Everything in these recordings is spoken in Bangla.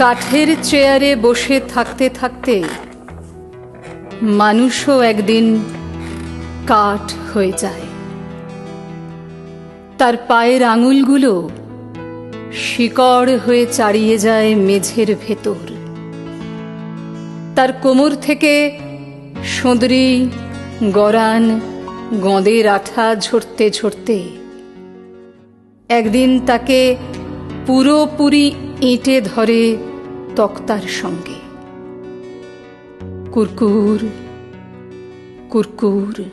কাঠের চেয়ারে বসে থাকতে থাকতে মানুষও একদিন কাঠ হয়ে যায়। তার পায়ের আঙুলগুলো শিকড় হয়ে চাড়িয়ে যায় মেঝের ভেতর। তার কোমর থেকে সোঁদরি গরান গঁদের আঠা ঝরতে ঝরতে একদিন তাকে পুরোপুরি এঁটে ধরে তক্তার সঙ্গে। কুরকুর কুরকুর।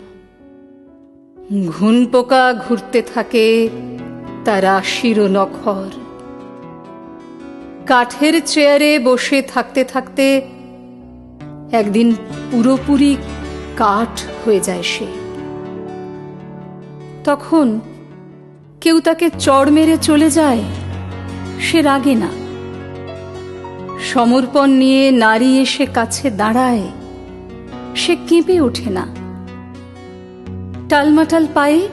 ঘুন পোকা ঘুরতে থাকে তার আশির নখর। কাঠের চেয়ারে বসে থাকতে থাকতে একদিন পুরোপুরি কাঠ হয়ে যায় সে। তখন কেউ তাকে চড় মেরে চলে যায়, সে রাগে না। সমর্পণ নিয়ে নারী এসে কাছে দাঁড়ায়। সে কেঁপে ওঠে না। টালমাটাল পায়ে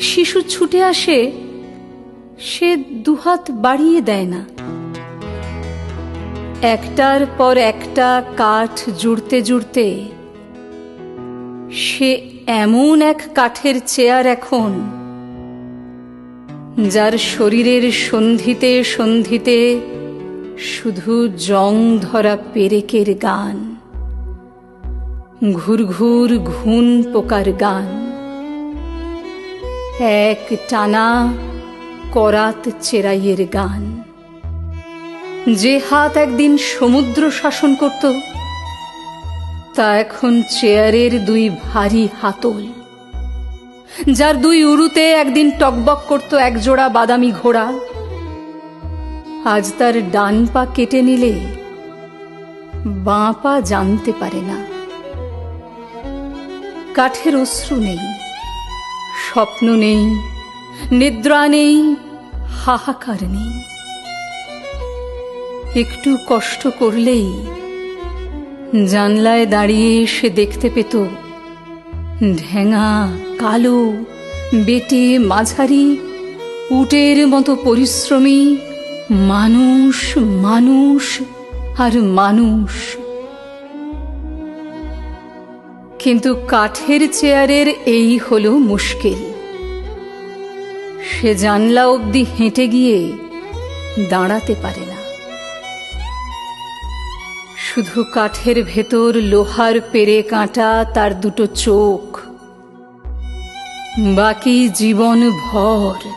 শিশু ছুটে আসে, সে দুহাত বাড়িয়ে দেয় না। একটার পর একটা কাঠ জুড়তে জুড়তে, সে এমন এক কাঠের চেয়ার এখন, যার শরীরের সন্ধিতে সন্ধিতে শুধু জং ধরা পেরেকের গান ঘুরঘুর ঘুন পোকার গান। এক টানা করাত চেরাইয়ের গান। যে হাত একদিন সমুদ্র শাসন করত, তা এখন চেয়ারের দুই ভারী হাতল। যার দুই উরুতে একদিন টকবক করত একজোড়া বাদামি ঘোড়া আজ তার ডান পা কেটে নিলে বাঁ পা জানতে পারে না। কাঠের অশ্রু নেই, স্বপ্ন নেই, নিদ্রা নেই, হাহাকার নেই। একটু কষ্ট করলেই জানলায় দাঁড়িয়ে সে দেখতে পেত ঢেঙা, কালো, বেটে, মাঝারি, উটের মতো পরিশ্রমী মানুষ মানুষ, আর মানুষ। কিন্তু কাঠের চেয়ারের এই হলো মুশকিল। সে জানলা অবধি হেঁটে গিয়ে দাঁড়াতে পারে না। শুধু কাঠের ভেতর লোহার পেরে কাঁটা তার দুটো চোখ। বাকি জীবন ভর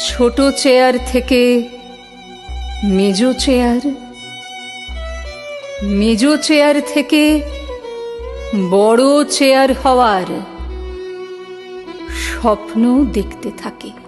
ছোট চেয়ার থেকে মেজো চেয়ার মেজো চেয়ার থেকে বড় চেয়ার হওয়ার স্বপ্ন দেখতে থাকে।